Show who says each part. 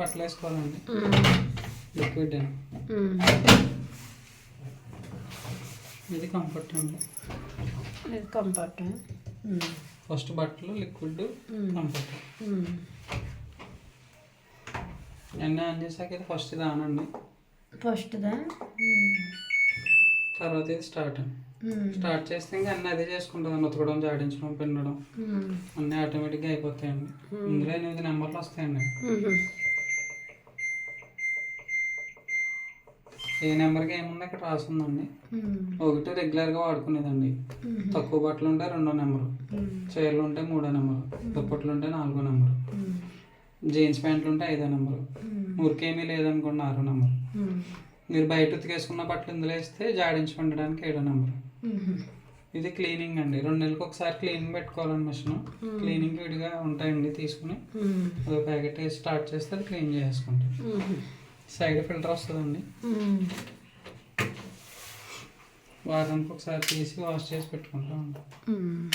Speaker 1: బట్టలు వేసుకోవాలండి లిక్విడ్ ఇది కంఫర్ట్ అండి.
Speaker 2: ఇది కంఫర్ట్
Speaker 1: ఫస్ట్ బట్టలు లిక్విడ్ కంఫర్ట్ ఎన్న ఆన్ చేశాక ఇది ఫస్ట్ ఇది ఆన్ అండి.
Speaker 2: ఫస్ట్దా
Speaker 1: తర్వాత ఇది స్టార్ట్ స్టార్ట్ చేస్తే ఇంకా అన్నీ అదే చేసుకుంటుంది ఉతకడం జాడించడం పిండడం. అన్నీ ఆటోమేటిక్గా అయిపోతాయండి. ఇందులో ఎనిమిది నెంబర్లు వస్తాయండి. ఏ నెంబర్కి ఏముంది? ఇక్కడ రాస్తుందండి ఒకటి రెగ్యులర్గా వాడుకునేదండి. తక్కువ బట్టలు ఉంటే రెండో నెంబరు. చీరలు ఉంటే మూడో నెంబరు. దుప్పట్లు ఉంటే నాలుగో నెంబరు. జీన్స్ ప్యాంట్లు ఉంటే ఐదో నెంబరు. ఊరికేమీ లేదనుకోండి ఆరో నెంబరు. మీరు బయట ఉతికేసుకున్న బట్టలు ఇందులో వేస్తే జాడించి పండడానికి ఏడో నెంబరు. ఇది క్లీనింగ్ అండి. రెండు నెలలకు ఒకసారి క్లీనింగ్ పెట్టుకోవాలండి మిషన్. క్లీనింగ్ విడిగా ఉంటాయండి తీసుకుని. ఒక ప్యాకెట్ వేసి స్టార్ట్ చేస్తే అది క్లీన్ చేసుకుంటాం సైడ్ ఫిల్టర్ వస్తుందండి. వారానికి ఒకసారి తీసి వాష్ చేసి పెట్టుకుంటా ఉంటాం.